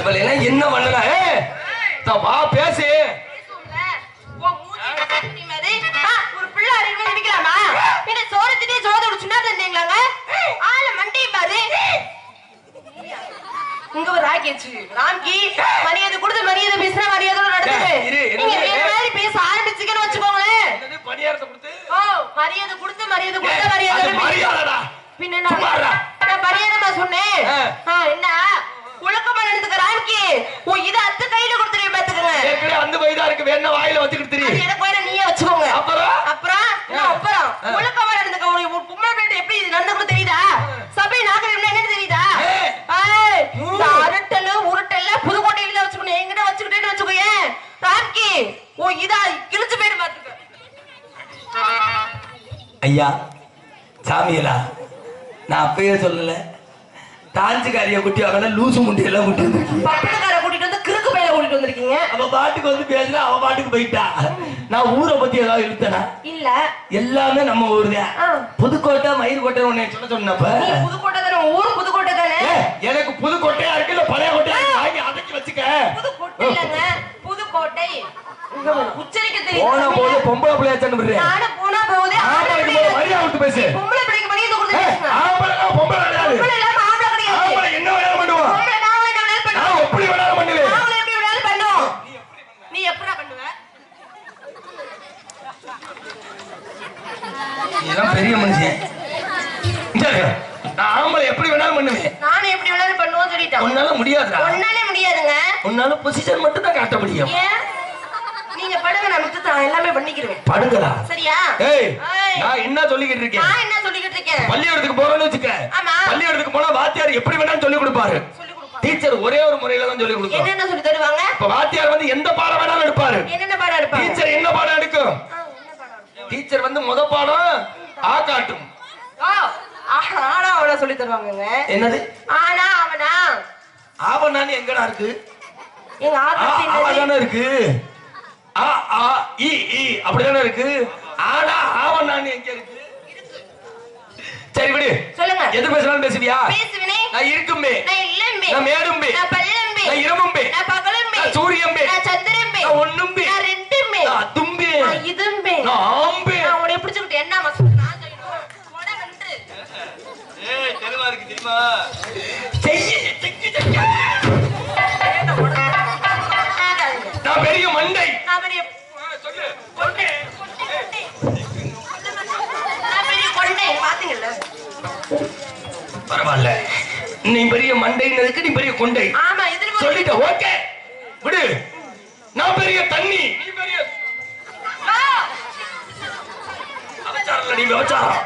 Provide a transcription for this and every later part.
இவளை எல்லாம் என்ன பண்ணல ஏ வா பேசு. இங்க ஒரு ராக்கெச்சு. ராம்கி, மரியாதை கொடுத்து மரியாதை. ஏய், இரு, இரு, நீங்க. வேற மாதிரி பேச ஆரம்பிச்சீங்கன்னு வச்சுக்கோங்களேன். கொடுத்து? ஓ, மரியாதை கொடுத்து மரியாதை கொடுத்த மரியாதை பின்ன நான் சொன்னேன். என்ன? ஒழுக்கமா நடந்துக்க ராம்கி உன் இதை அத்தை கையில கொடுத்துருக்கேன் பாத்துக்கோங்க ஏற்கனவே அந்த வயதா இருக்கு வேணா வாயில வச்சுக்கிட்டு அது தெரியும் எனக்கு வேணா நீயே வச்சுக்கோங்க. அப்புறம்? அப்புறம். அப்புறம்? ஆ. ஒழுக்கமா நடந்துக்க ஒரு பொம்பளை பிள்ளை எப்படி இது நடந்துக்கணும் தெரியுதா? சபை நாங்கள் என்னன்னு தெரியுதா? அரட்டலு உருட்டல்ல புதுக்கோட்டையில வச்சுக்கணும். எங்கிட்ட வச்சுக்கிட்டேன்னு வச்சுக்கோயேன் ராம்கி ஓ இதா கிழிச்சு போயிரு பாத்துக்க ஐயா சாமியலா நான் அப்பயே சொல்லல. டான்ஸுக்காரிய குட்டி அவன லூசு முண்டியெல்லாம் குட்டி வந்திருக்கீங்க. பட்டணக்கார கூட்டிட்டு வந்து கிறுக்கு பையில கூட்டிட்டு வந்திருக்கீங்க. அவ பாட்டுக்கு வந்து பேசுனா அவ பாட்டுக்கு போயிட்டா. நான் ஊரை பத்தி ஏதாவது இழுத்தனா இல்ல. எல்லாமே நம்ம ஊர். தான். புதுக்கோட்டை மயிர்கோட்டை உன்னை சொல்ல சொன்னப்ப புதுக்கோட்டை தானே? ஊர் புதுக்கோட்டை தானே? எனக்கு புதுக்கோட்டையா இருக்கு இல்ல பழைய கோட்டையா வாங்கி அடக்கி வச்சுக்க. புதுக்கோட்டை இல்லங்க. புதுக்கோட்டை. உச்சரிக்க போன தெரியும் போது பொம்பளை பிள்ளைய சண்டை விடுறேன். நானும் போனா ஆம்பளை ஆம்பளைக்கு போது மரியாதை விட்டு பேசு. பொம்பளை பிள்ளைக்கு மரியாதை கொடுத்து பேசுங்க. ஆம்பளை பொம்பளை கிடையாது. ஆம்பளை என்ன வேணாலும் பண்ணுவான் பொம்பளை நாங்களும் என்ன வேணாலும் நான் பண்ணுவோம். எப்படி வேணாலும் பண்ணுவேன் நாங்களும் எப்படி வேணாலும் பண்ணுவோம். நீ எப்படிடா பண்ணுவ? நீதான் பெரிய மனுஷன். நான் ஆம்பளை எப்படி வேணாலும் பண்ணுவேன் நானும் எப்படி வேணாலும் பண்ணுவோம்னு சொல்லிட்டோம். உன்னால முடியாதுடா உன்னாலே முடியாதுங்க. உன்னால பொசிஷன் மட்டும் தான் காட்ட முடியும்? நீங்க படுங்க, நான் மிச்சத்தை எல்லாமே பண்ணிக்கிருவேன். படுங்கடா சரியா? ஏய் ஏய், நான் என்ன சொல்லிக்கிட்டு இருக்கேன் நான் என்ன சொல்லிக்கிட்டு இருக்கேன்? பள்ளிக்கூடத்துக்கு போறேன்னு வச்சுக்க. பள்ளிக்கூடத்துக்கு போனா வாத்தியார் எப்படி வேணாலும் சொல்லி கொடுப்பாரு. டீச்சர் ஒரே ஒரு முறையில தான் சொல்லி கொடுக்கும் என்னென்ன சொல்லி தருவாங்க இப்ப வாத்தியார் வந்து எந்த பாடம் வேணாலும் எடுப்பாரு என்னென்ன பாடம் எடுப்பாங்க டீச்சர் என்ன பாடம் எடுக்கும்? டீச்சர் வந்து முத பாடம் ஆ காட்டும் ஆனா அவனா சொல்லி தருவாங்கங்க. என்னது? ஆனா அவனா? ஆவணான்னு எங்கடா இருக்கு? எங்க ஆ, ஆத்தா ஆவா என்னது? தானே இருக்கு. ஆ ஆ இ இ அப்படிதானே இருக்கு? ஆனா ஆவணான்னு எங்க இருக்கு? சரி விடு. சொல்லுங்க. எது பேசுறாலும் பேசுவியா? பேசுவினே. நான் இருக்கும்பே. நான் இல்லம்பே. நான் மேடும்பே. நான் பல்லம்பே. நான் இரவும்பே நான் பகலம்பே. நான் சூரியம்பே. நான் சந்திரம்பே. நான் ஒண்ணும்பே. நான் ரெண்டும்பே. நான் அதும்பே. நான் இதும்பே. நான் ஆம்பே. நான் உன்னை பிடிச்சுக்கிட்டு என்ன மசூல் நான் செய்யணும் போடா வென்று ஏய் தெளிவா இருக்கு தெரியுமா நான் பெரிய மண்டை. பரவாயில்ல. நீ பெரிய மண்டைன்னதுக்கு நீ பெரிய கொண்டை. சொல்லிட்ட ஓகே. விடு. நான் பெரிய தண்ணி. நீ பெரிய நீ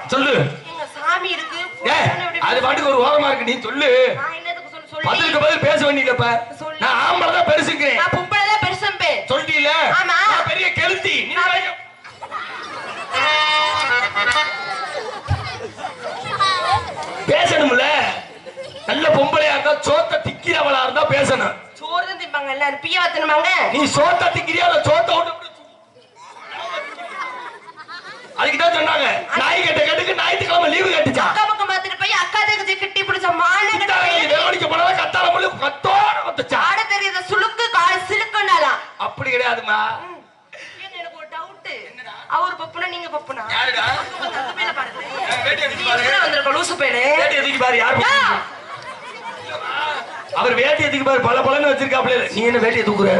சொல்லு எங்க சாமி இருக்கு ஏ அது பாட்டுக்கு ஒரு ஓரமா இருக்கு. நீ சொல்லு. பதிலுக்கு பதில் பேச வேண்டியதப்ப. நான் ஆம்பளை தான் பெருசுக்கிறேன். பொம்பளை தான் பெருசம்பே சொல்லிட்டீல ஆமா. நான் பெரிய பெரிய- பேசணும்ல. நல்ல பொம்பளையா இருந்தா சோத்த திக்கிறவளா இருந்தா பேசணும். சோறு தான் திம்பாங்க எல்லாரும். பிய வத்தணுமாங்க நீ சோத்த திக்கிறியா இல்ல சோத்த விட்டு விட்டு அதுக்கு தான் சொன்னாங்க நாய் கட்ட கட்டுக்கு ஞாயிற்றுக்கிழமை லீவு கட்டுச்சா? தங்கச்சி கிட்டி பிடிச்ச மான வெள்ளடிக்க போனதா கத்தால முள்ளு கத்தோட வந்துச்சா? ஆட தெரியாத சுளுக்கு கால் சிலுக்குண்டாலாம் அப்படி கிடையாதுமா. எனக்கு ஒரு டவுட் அவர் பப்புனா நீங்க பப்புனா? யாருடா? பாருங்க வேட்டி வந்திருக்க லூசு வேட்டி எதுக்கு பாரு யார்! அவர் வேட்டி எதுக்கு பாரு பல பலன்னு வச்சிருக்காப்ல நீ என்ன வேட்டியை தூக்குற?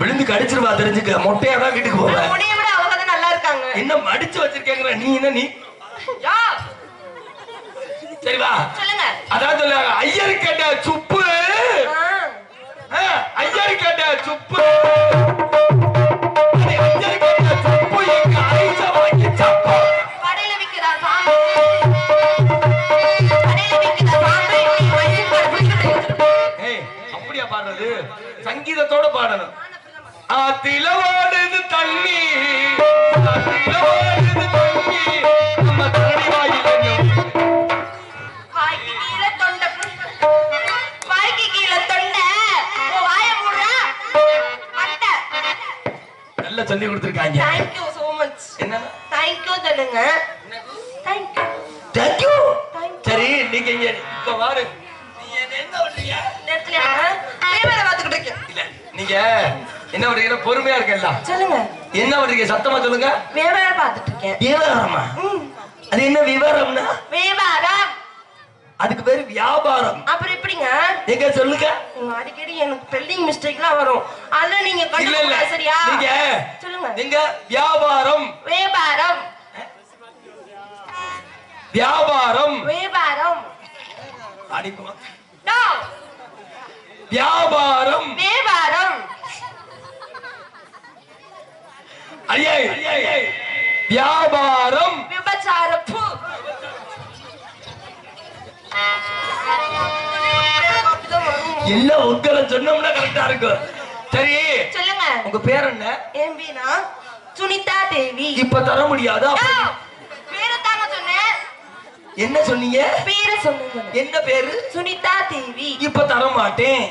விழுந்து கடிச்சிருவா தெரிஞ்சுக்க. மொட்டையா தான் வீட்டுக்கு போவ. உன்னைய விட அவங்க தான் நல்லா இருக்காங்க. என்ன மடிச்சு வச்சிருக்கேங்கிற நீ என்ன நீ? யா! சரி வா சொல்லுங்க அதான் சொல்லுவாங்க ஐயர் கேட்ட சுப்பு ஐயர் கேட்ட சுப்பு அடே, ஐயர் கேட்ட பண்றீங்க பொறுமையா இருக்கல சொல்லுங்க. என்ன பண்றீங்க? சத்தமா சொல்லுங்க. வியாபாரம் பார்த்துட்டு இருக்கேன் விவரமா. அது என்ன விவரம்னா வியாபாரம் அதுக்கு பேரு வியாபாரம். அப்புறம் எப்படிங்க? எங்க சொல்லுங்க. அடிக்கடி எனக்கு ஸ்பெல்லிங் மிஸ்டேக்லாம் வரும். அதெல்லாம் நீங்க இல்ல சரியா? நீங்க சொல்லுங்க. நீங்க வியாபாரம். வியாபாரம். வியாபாரம். வியாபாரம். அடிக்குமா. வியாபாரம். வியாபாரம். ஐயே. வியாபாரம். விபச்சார பூ அப்படிதான் வரும். எல்லாம் உங்களை சொன்னோம்னா கரெக்டா இருக்கும். சரி சொல்லுங்க. உங்க பேர் என்ன? என் பேனா சுனிதா தேவி. இப்ப தர முடியாதா No. பேரை தாங்க சொன்னேன் என்ன சொன்னீங்க? பேரை சொன்னேங்க என்ன பேரு? சுனிதா தேவி. இப்ப தர மாட்டேன்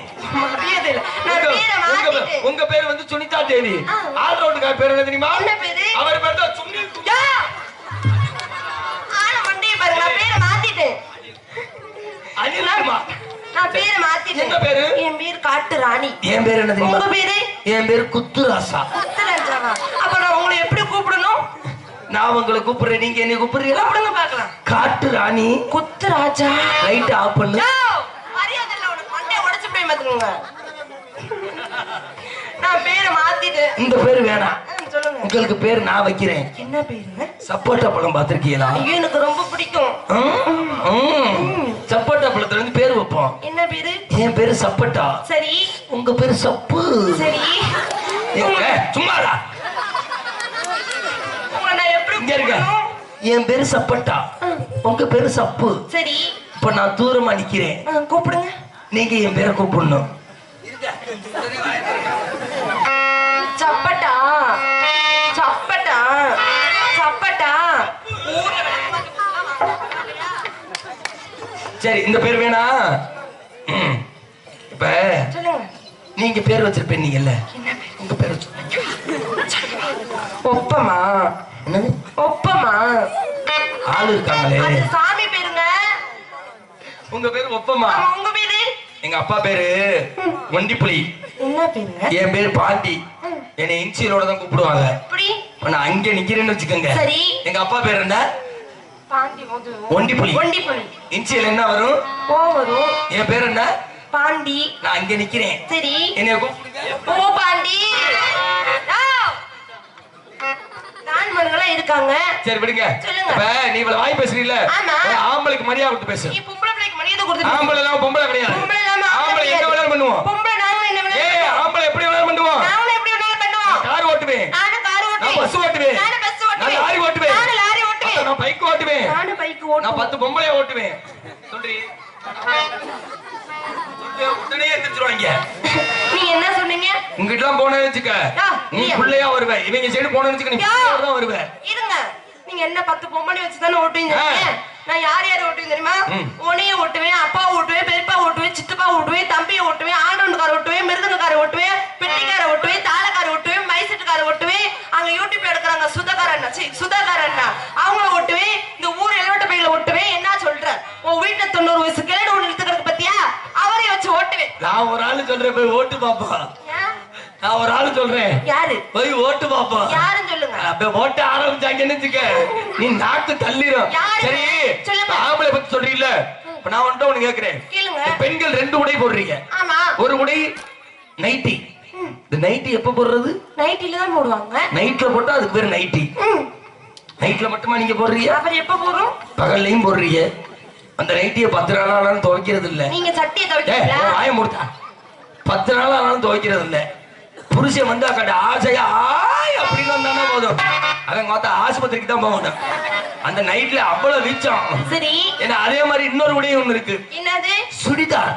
உங்க- பேரை வந்து சுனிதா தேவி. ஆல் ரவுண்டுக்கார பேர் என்ன தெரியுமா? அவர் பேர் தான். யா! ஆனா மண்டைய பாருங்க நான் பேரை மாத்திட்டேன் அனில் குமார். நான் பேரை மாத்திட்டேன் என்ன பேரு? என் பேர் காட்டு ராணி என் பேர் என்ன தெரியுமா? உங்க பேரு? என் பேர் குத்துராசா. முத்துராஜாவா நான் உங்களை கூப்பிடுறேன். நீங்க என்ன கூப்பிடுறீங்களா? கூப்பிடுங்க பாக்கலாம் காட்டு ராணி. குத்துராஜா லைட் ஆஃப் பண்ணு! மரியாதை இல்ல உனக்கு உடைச்சு போய் பாத்துக்கோங்க நான் பேரை மாத்திட்டேன். இந்த பேர் வேணாம். சொல்லுங்க. உங்களுக்கு பேர் நான் வைக்கிறேன். என்ன பேருங்க சப்போட்டா பழம் பார்த்திருக்கீங்களா? எனக்கு ரொம்ப பிடிக்கும். சப்போட்டா பழத்துல இருந்து பேர் வைப்போம். என்ன பேரு? என் பேரு சப்பட்டா. சரி. உங்க பேரு சப்பு. சரி. சும்மாடா. இங்க இருக்க. கூப்பிடணும்? என் பேரு சப்பட்டா. உங்க பேரு சப்பு. சரி. இப்ப நான் தூரமா நிக்கிறேன். ஆ, கூப்பிடுங்க. நீங்க என் பேரை கூப்பிடணும். சப்பட்டா. சப்பட்டா. சப்பட்டா. சரி இந்த பேர் வேணா. இப்ப நீங்க பேர் வச்சிருப்பீங்கல்ல என்ன பேரு? உங்க பேர் ஒப்பமா? என்னது? ஒப்பமா? ஆள் இருக்காங்களே. அது சாமி பேருங்க. உங்க பேரு ஒப்பமா? உங்க பேரு? எங்க அப்பா பேரு ஒண்டிப்புலி. என்ன என் பேரு பாண்டி. என்னை இன்சியலோட தான் கூப்பிடுவாங்க. நான் அங்க நிக்கிறேன்னு வச்சுக்கோங்க. சரி. எங்க அப்பா பேர் என்ன? ஒண்டிப்புலி. இன்சியல் என்ன வரும்? ஓ வரும். என் பேர் என்ன? பாண்டி. நான் அங்க நிக்கிறேன். சரி. ஓ பாண்டி. நான்மர்களா இருக்காங்க. சரி விடுங்க. சொல்லுங்க. நீ இவ்வளவு வாய். ஒரு ஆம்பளைக்கு மரியாதை கொடுத்து பேசு. நீ பொம்பளை பிள்ளைக்கு மரியாதை கொடுத்துட்டு ஆம்பளை எல்லாம் பொம்பளை கிடையாது. பொம்பளை இல்லாம ஆம்பளை என்ன வேணாலும் பண்ணுவோம். பொம்பளை நாங்களும் என்ன வேணாலும் ஆம்பளை எப்படி வேணாலும் பண்ணுவோம். நாங்களும் எப்படி வேணாலும் பண்ணுவோம். கார் ஓட்டுவேன். நானும் கார் நான் ஓட்டுவேன் பஸ் ஓட்டுவேன். நானும் பஸ் நான் ஓட்டுவேன். லாரி ஓட்டுவேன். நானும் லாரி ஓட்டுவேன். நான் பைக் ஓட்டுவேன். நானும் பைக் நான் ஓட்டுவேன். பத்து பொம்பளைய ஓட்டுவேன். சொல்றி? உடனே எந்திரிச்சிருவாங்க. உங்ககிட்ட எல்லாம் போன வச்சுக்க நீ? பிள்ளையா வருவ. இவங்க சைடு போன வச்சுக்க நீ தான் வருவ. இருங்க. நீங்க என்ன பத்து பொம்பளை வச்சு தானே ஓட்டுவீங்க. நான் யார் யார் ஓட்டுவேன் தெரியுமா. உனைய ஓட்டுவேன் அப்பா ஓட்டுவேன் பெரியப்பா ஓட்டுவேன் சித்தப்பா ஓட்டுவேன் தம்பியை ஓட்டுவேன் ஆண்டவனுக்கார ஓட்டுவேன் மிருதங்கக்கார ஓட்டுவேன் பெட்டிக்கார ஓட்டுவேன் தாளக்கார ஓட்டுவேன் மைசெட்டுக்கார ஓட்டுவேன். அங்க யூடியூப் எடுக்கிறாங்க சுதாகர் அண்ணா. சீ, சுதாகர் அண்ணா. அவங்கள ஓட்டுவேன். இந்த ஊர் எல்லோட்ட பையில ஓட்டுவேன். என்ன சொல்ற? உன் வீட்டுல தொண்ணூறு வயசு கிழடு ஒண்ணு இழுத்துக்கிறது பத்தியா? அவரையும் வச்சு ஓட்டுவேன். நான் ஒரு ஆளு சொல்றேன் போய் ஓட்டு பாப்பா? நான் ஒரு ஆளு சொல்றேன். யாரு? போய் ஓட்டு பாப்பா யாருன்னு சொல்லுங்க. அப்ப ஓட்ட ஆரம்பிச்சாங்கன்னு வச்சுக்க நீ நாக்கு தள்ளிரும்? சரி. ஆம்பளை பத்தி சொல்றீல்ல? இப்ப நான் வந்துட்டு உனக்கு கேக்குறேன். பெண்கள் ரெண்டு உடை போடுறீங்க. ஆமா. ஒரு உடை நைட்டி. இந்த நைட்டி எப்ப போடுறது? நைட்டில தான் போடுவாங்க. நைட்ல போட்டா அதுக்கு பேரு நைட்டி. நைட்ல மட்டுமா நீங்க போடுறீங்க? அப்புறம் எப்ப போடுறோம்? பகல்லையும் போடுறீங்க. அந்த நைட்டியை பத்து நாள் ஆனாலும் துவைக்கிறது இல்ல நீங்க சட்டியை உன் வாயை மூடுடா. பத்து நாள் ஆனாலும் துவைக்கிறது இல்ல புருஷன் வந்து அக்கட ஆசையா ஆய் அப்படின்னு வந்தானே போதும். அவன் மொத்த ஆஸ்பத்திரிக்கு தான் போகணும். அந்த நைட்ல அவ்வளவு வீச்சம் சரி. ஏன்னா அதே மாதிரி இன்னொரு உடையும் ஒண்ணு இருக்கு. என்னது? சுடிதார்.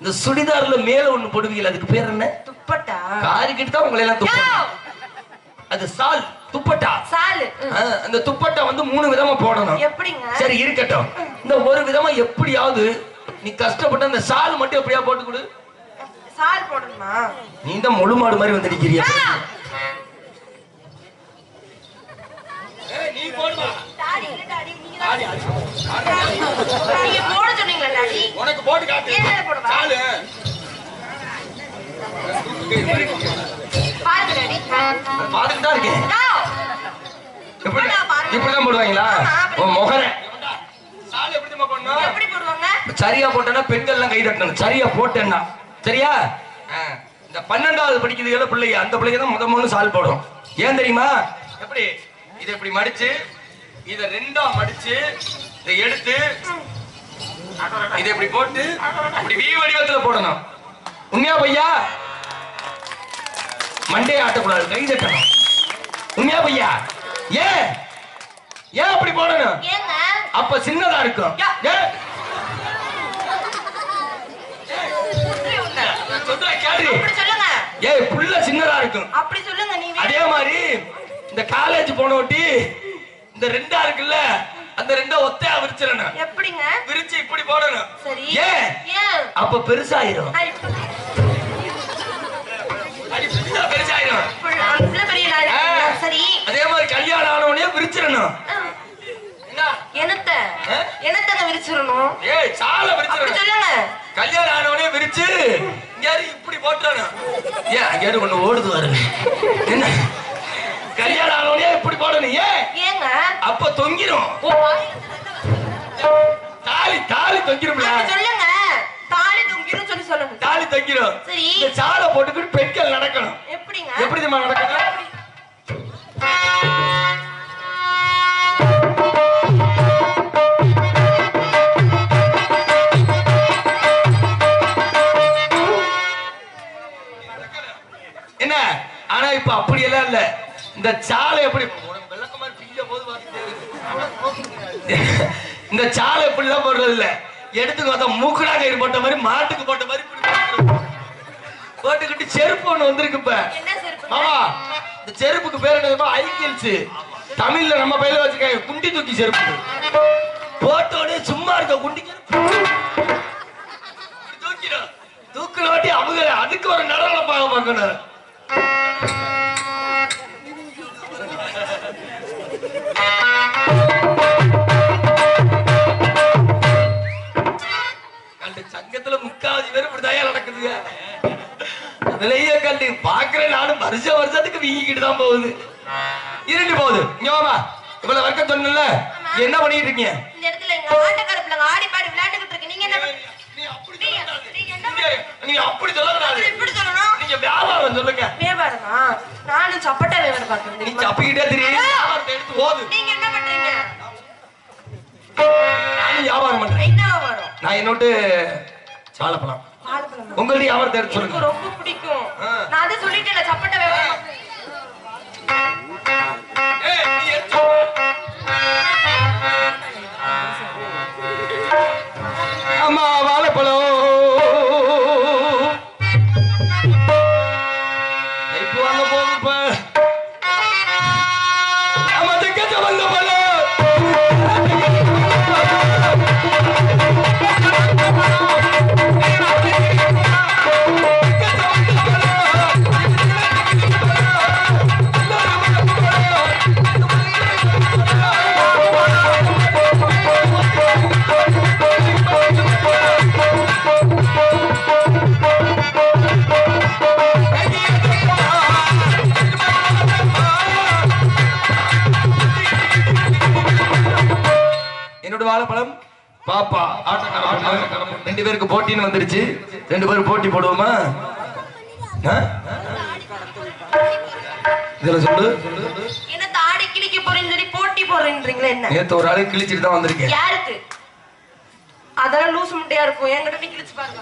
இந்த சுடிதார்ல மேல ஒண்ணு போடுவீங்க அதுக்கு பேர் என்ன? துப்பட்டா. காரிக்கிட்டு தான் உங்களை எல்லாம் யோ! துப்ப அது சால் துப்பட்டா. சாலு அந்த துப்பட்டா வந்து மூணு விதமா போடணும். எப்படிங்க? சரி இருக்கட்டும். இந்த ஒரு விதமா எப்படியாவது நீ கஷ்டப்பட்டு அந்த சால் மட்டும் எப்படியா போட்டு கொடு. சால் போடணுமா? நீ தான் முழு மாடு மாதிரி வந்து நிக்கிறிய! நீ போடுமா? டாடி இல்ல டாடி நீங்க தான் நீங்க போட சொன்னீங்களா டாடி? உனக்கு போட்டு காட்டு. ஏன் மேல போடவா? சாலு. பாருங்க டாடி. பார்த்துட்டு தான் இருக்கேன். யோ, எப்படி அண்ணா, பாருங்க. இப்படிதான் போடுவாங்களா. உன் முகர சால் எப்படி தெரியுமா போடணும்? எப்படி போடுவாங்க? சரியா போட்டேன்னா பெண்கள் எல்லாம் கை தட்டணும். சரியா போட்டேன்னா. சரியா? இந்த பன்னெண்டாவது படிக்கிறதுல பிள்ளைங்க அந்த பிள்ளைங்க தான் முத மூணு சால் போடும். ஏன் தெரியுமா? எப்படி? இதை இப்படி மடிச்சு இதை ரெண்டா மடிச்சு இதை எடுத்து இதை இப்படி போட்டு இப்படி வி வடிவத்துல போடணும். உண்மையா பையா? மண்டே ஆட்டக்கூடாது கை தட்டணும். உண்மையா பையா? ஏன்? ஏன் அப்படி போடணும்? அப்ப சின்னதா இருக்கும். ஏன்? இப்படி உள்ள. நான் சொல்றேன் கேளு. அப்படி சொல்லுங்க. ஏய் புள்ள சின்னதா இருக்கும். அப்படி சொல்லுங்க நீ அதே மாதிரி இந்த காலேஜ் போன ஒட்டி இந்த ரெண்டா இருக்குல்ல அந்த ரெண்டா ஒத்தையா விரிச்சிடணும். எப்படிங்க? விரிச்சு இப்படி போடணும். சரி. ஏன் ஏன்? அப்ப பெருசாயிரும். பெருசாயிரும். சரி. அதே மாதிரி கல்யாணம் ஆன உடனே விரிச்சிடணும். என்னத்த? என்னத்தங்க விரிச்சிடணும்? ஏய் சால விரிச்சிடணும். சொல்லுங்க. கல்யாணம் ஆனவனே விரிச்சு இங்கேயாரு இப்படி போட்டானு ஏன் அங்கேயாரு ஒண்ணு ஓடுது பாருங்க என்ன? கல்யாணம் ஆனவனே இப்படி போடணும் ஏன்? ஏங்க. அப்ப தொங்கிரும். தாலி தாலி தொங்கிரும்ல. சொல்லுங்க. தாலி தொங்கிரும் சொல்லி சொல்லுங்க. தாலி தொங்கிரும். சரி. இந்த சாலை போட்டுக்கிட்டு பெண்கள் நடக்கணும். எப்படிங்க? எப்படி தெரியுமா நடக்கணும்? இந்த சாலை எப்படி. இந்த சாலை எப்படி எல்லாம் போடுறது இல்ல எடுத்துக்கு மூக்குடா கயிறு போட்ட மாதிரி மாட்டுக்கு போட்ட மாதிரி. போட்டுக்கிட்டு செருப்பு ஒண்ணு வந்திருக்கு இப்ப. மாமா இந்த செருப்புக்கு பேர் என்ன ஐக்கியல்ஸ் தமிழ்ல நம்ம பையில வச்சிருக்காங்க குண்டி தூக்கி செருப்பு. போட்டோடே சும்மா இருக்க குண்டி. தூக்கிடும் தூக்குற வாட்டி அவங்க அதுக்கு ஒரு நடனம் பார்க்க பார்க்கணும் கண்டு சங்கத்துல முக்காவது பேர் இப்படிதான் நடக்குதுங்க. அதுலயே கண்டு பாக்குறேன் நானும் வருஷ வருஷத்துக்கு வீங்கிக்கிட்டு தான் போகுது. இருண்டு போகுது. வாமா. இவ்வளவு வர்க்கம் சொன்னல என்ன பண்ணிட்டு இருக்கீங்க? இந்த இடத்துல எங்க ஆட்டக்கார பிள்ளைங்க ஆடி பாடி விளையாண்டுகிட்டு இருக்கு. நீங்க என்ன நீ அப்படி சொல்லக்கூடாது. நீங்க அப்படி சொல்லக்கூடாது. சொல்லணும். நீங்க வியாபாரம் சொல்லுங்க. வியாபாரமா? நானும் சப்பட்டா வியாபாரம் பார்க்கறேன். நீ? சப்பிக்கிட்டே தெரியும் வியாபாரத்தை எடுத்து ஓது நீங்க என்ன பண்றீங்க? நானும் வியாபாரம் பண்றேன். என்ன வியாபாரம்? நான் என்னோட்டு சாலப்பழம்? உங்களுடைய வியாபாரத்தை எடுத்து சொல்லுங்க. ரொம்ப பிடிக்கும். நான் அதை சொல்லிட்டேன் சப்பட்டா வியாபாரம் ஏய், நீ எடுத்து வா. அம்மா வாழைப்பழம். இப்போ வாங்க போகுது இப்ப நம்ம திக்கத்தை வந்த பாப்பா. ரெண்டு பேருக்கு போட்டின்னு வந்துருச்சு ரெண்டு பேரும் போட்டி போடுவோமா? இதுல சொல்லு. என்ன தாடி கிழிக்க போறேன்னு சொல்லி போட்டி போடுறீங்களா என்ன? நேத்து ஒரு ஆளு கிழிச்சிட்டு தான் வந்திருக்கேன். யாருக்கு? அதெல்லாம் லூஸ் முட்டையா இருக்கும். என்கிட்ட நீ கிழிச்சு பாருங்க.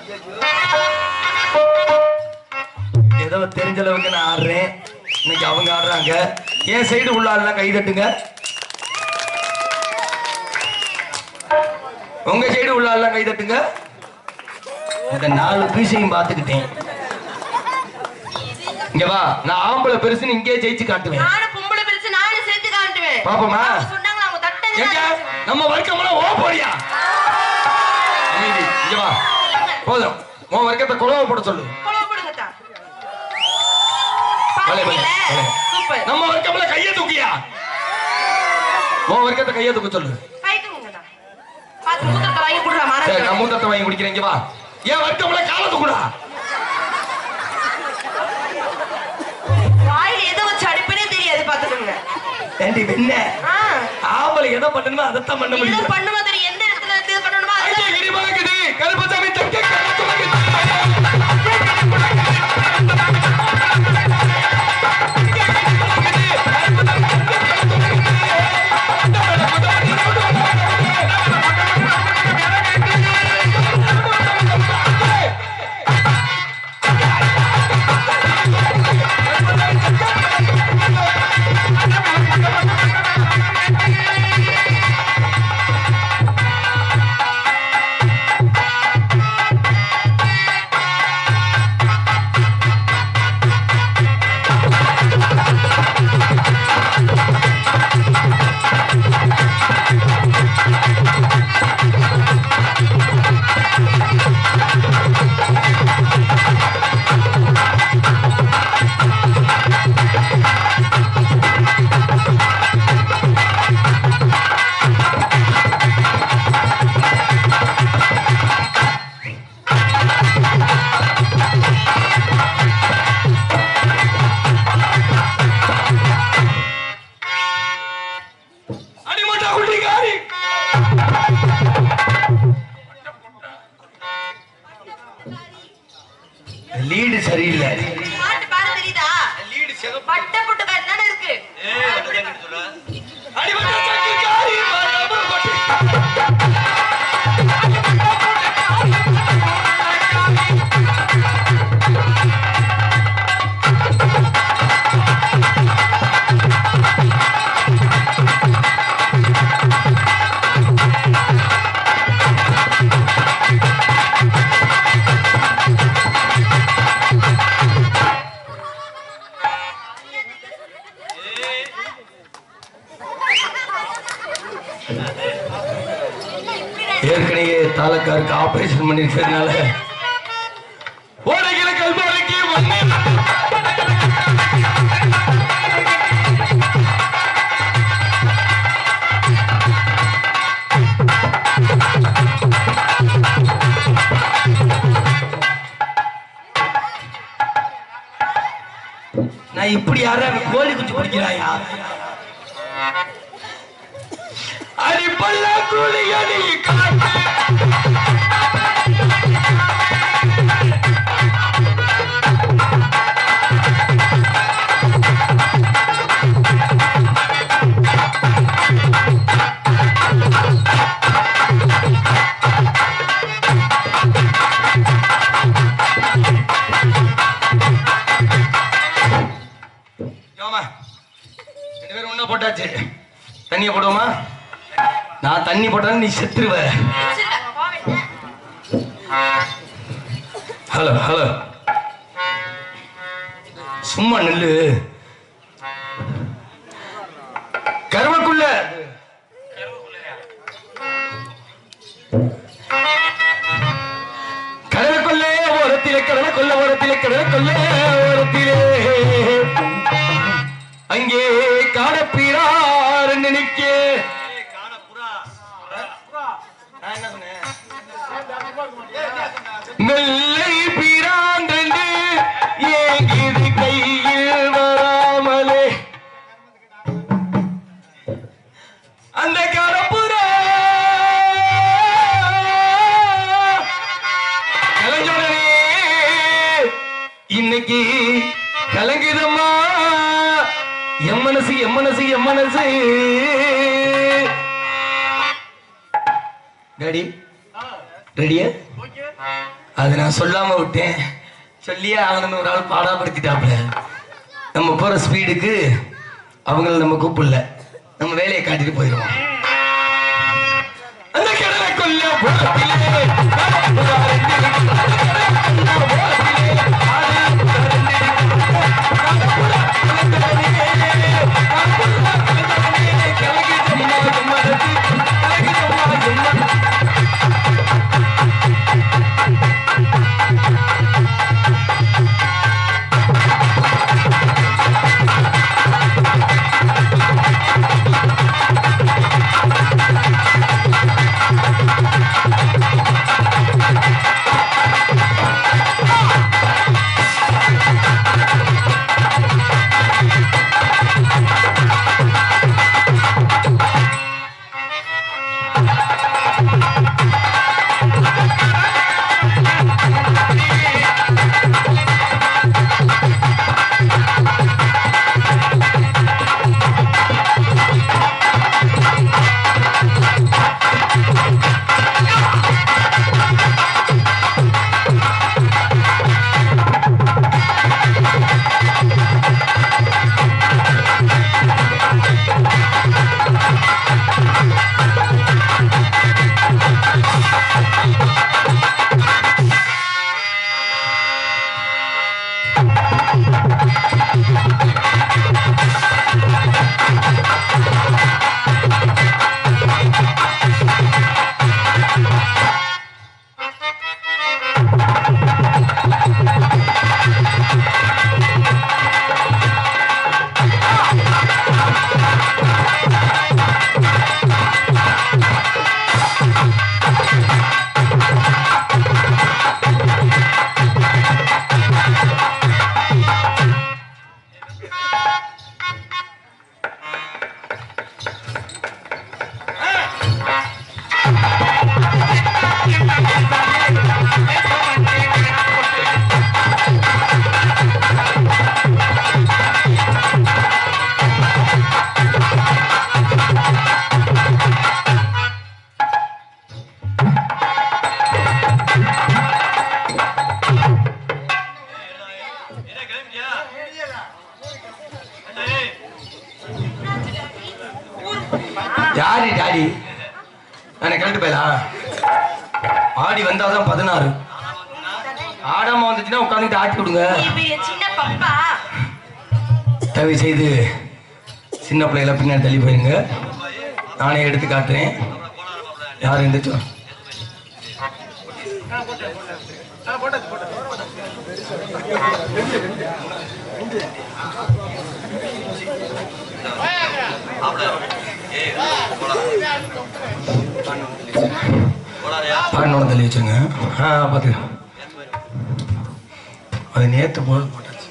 ஏதோ தெரிஞ்ச அளவுக்கு நான் ஆடுறேன். இன்னைக்கு அவங்க ஆடுறாங்க. என் சைடு உள்ள ஆள்லாம் கை தட்டுங்க. உங்க சைடு உள்ள ஆள்லாம் கை தட்டுங்க. இந்த நாலு பீசையும் பார்த்துக்கிட்டேன். இங்க வா நான் ஆம்பளை பெருசுன்னு இங்கே ஜெயிச்சு காட்டுவேன். நானும் பொம்பளை பிரிச்சு நானும் சேர்த்து காட்டுவேன். பாப்போமா? அவங்க சொன்னாங்க அவங்க தட்டங்க எங்க? நம்ம வர்க்கமெல்லாம் ஓ போடியா அமைதி. இங்க வா. போதும். உன் வர்க்கத்தை குழவை போட சொல்லு. நம்ம வர்க்கம்ல கையை தூக்கியா? உன் வர்க்கத்தை கையை தூக்க சொல்லு. மூத்தத்தை வாங்கி குடுறா மாறா வாங்கி குடிக்கிறேன் வா. ஏன் வட்டம்ல காலத்து கூட வாயில் எதை வச்சு அடிப்பனே தெரியாது பாத்துக்கோங்க ஏண்டி வெண்ண ஆம்பளை எதை பண்ணணுமோ அதைத்தான் பண்ண முடியும். menit final போட்டாலும் நீ செத்துருவ. உங்கள் நான் சொல்லாம விட்டேன். சொல்லியே ஆகணும்னு ஒரு ஆள் பாடாப்படுத்திட்டாப்புல. நம்ம போற ஸ்பீடுக்கு அவங்கள நம்ம கூப்பிடல. நம்ம வேலையை காட்டிட்டு போயிருவோம். அந்த காட்டுறேன் யார் எந்திரிச்சு வா. தள்ளி வச்சுருங்க ஆ பார்த்து அது நேற்று போது போட்டாச்சு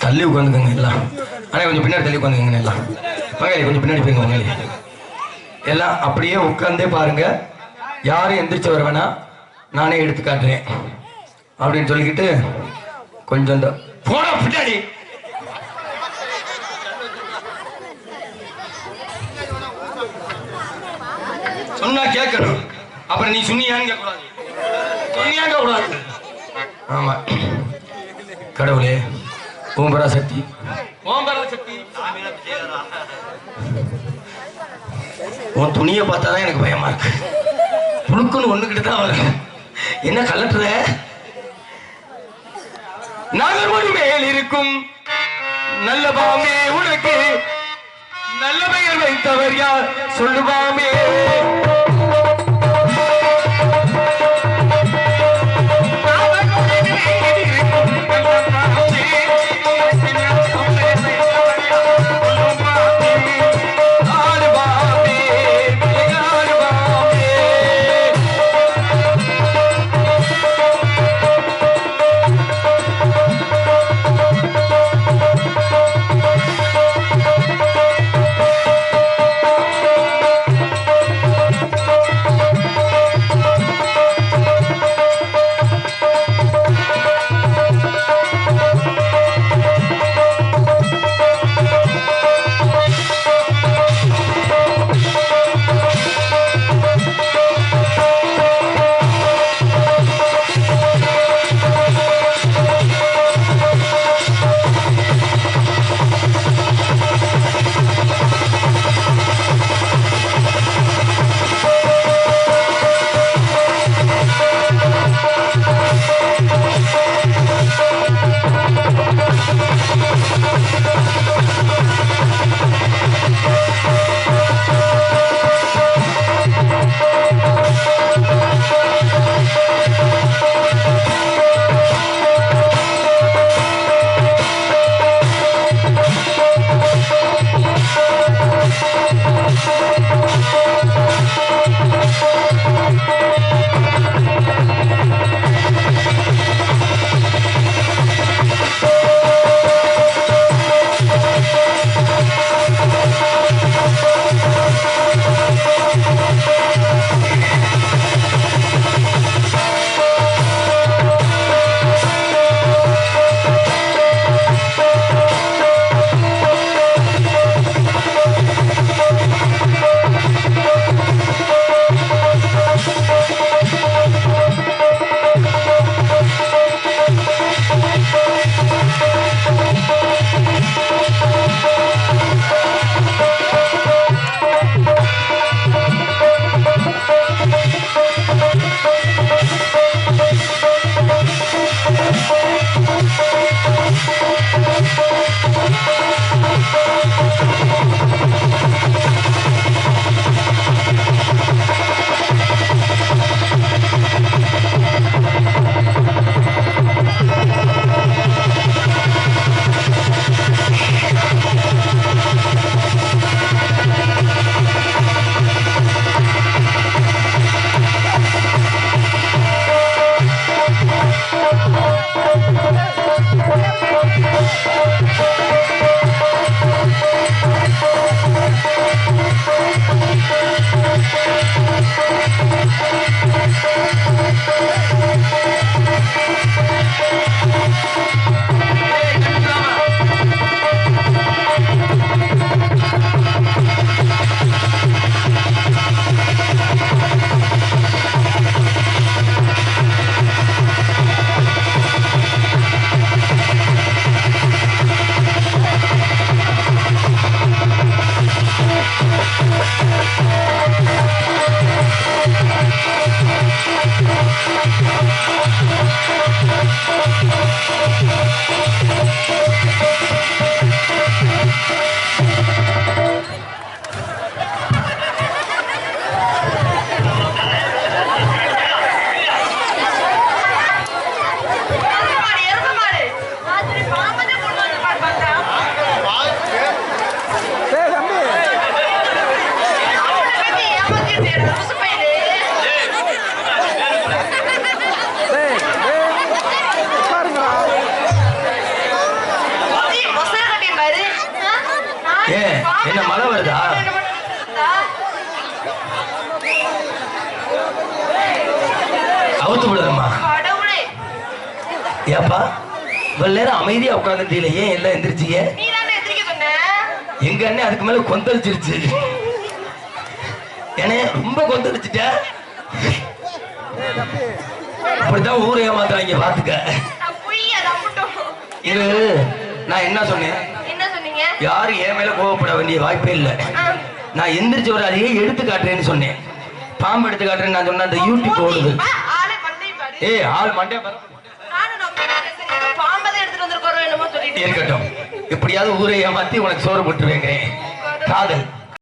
தள்ளி உட்காந்துக்கோங்க எல்லாம். ஆனால் கொஞ்சம் பின்னாடி தள்ளி உட்காந்துக்கங்க எல்லாம். பங்காளி கொஞ்சம் பின்னாடி போயிருங்க பங்காளி எல்லாம் அப்படியே உட்காந்தே பாருங்க. யாரும் எந்திரிச்சு வர வேணாம். நானே எடுத்து காட்டுறேன். அப்படின்னு சொல்லிக்கிட்டு கொஞ்சம் இந்த போன பின்னாடி. சொன்னா கேட்கணும். அப்புறம் நீ சொன்னியான்னு கேட்கக்கூடாது. சொன்னியான்னு கேட்கக்கூடாது. ஆமா. கடவுளே ஓம்பரா சக்தி. சக்தி. உன் துணியை பார்த்தா தான் எனக்கு பயமா இருக்கு. புழுக்குன்னு ஒண்ணுகிட்டு தான் வரும் என்ன கலட்டுற? நகர்வன் மேல் இருக்கும். நல்ல பாமே உனக்கு. நல்ல பெயர் வைத்தவர் யார்? சொல்லுவாமே என்ன மழை வருதா? என்ன? அவுத்து கடவுளே ஏப்பா இவ்வளவு நேரம் அமைதியா உட்காந்துட்டீல ஏன் எல்லாம் எந்திரிச்சீங்க? எங்க அண்ணன் அதுக்கு மேல கொந்தளிச்சிருச்சு. ஏனே ரொம்ப கொந்தளிச்சுட்ட. அப்படித்தான் ஊரை ஏமாத்துறாங்க பாத்துக்க இது நான் என்ன சொன்னேன்? என்ன யாரும் என் மேல கோவப்பட வேண்டிய வாய்ப்பே இல்லை. நான் எந்திரிச்சு ஒரு அதையே எடுத்து காட்டுறேன்னு சொன்னேன். பாம்பு எடுத்து காட்டுறேன்னு நான் சொன்னேன் அந்த யூடியூப் ஓடுது. ஆ, ஆளே மண்டை இருக்கட்டும். எப்படியாவது ஊரை ஏமாத்தி உனக்கு சோறு போட்டுருவேங்கிறேன். காதல்.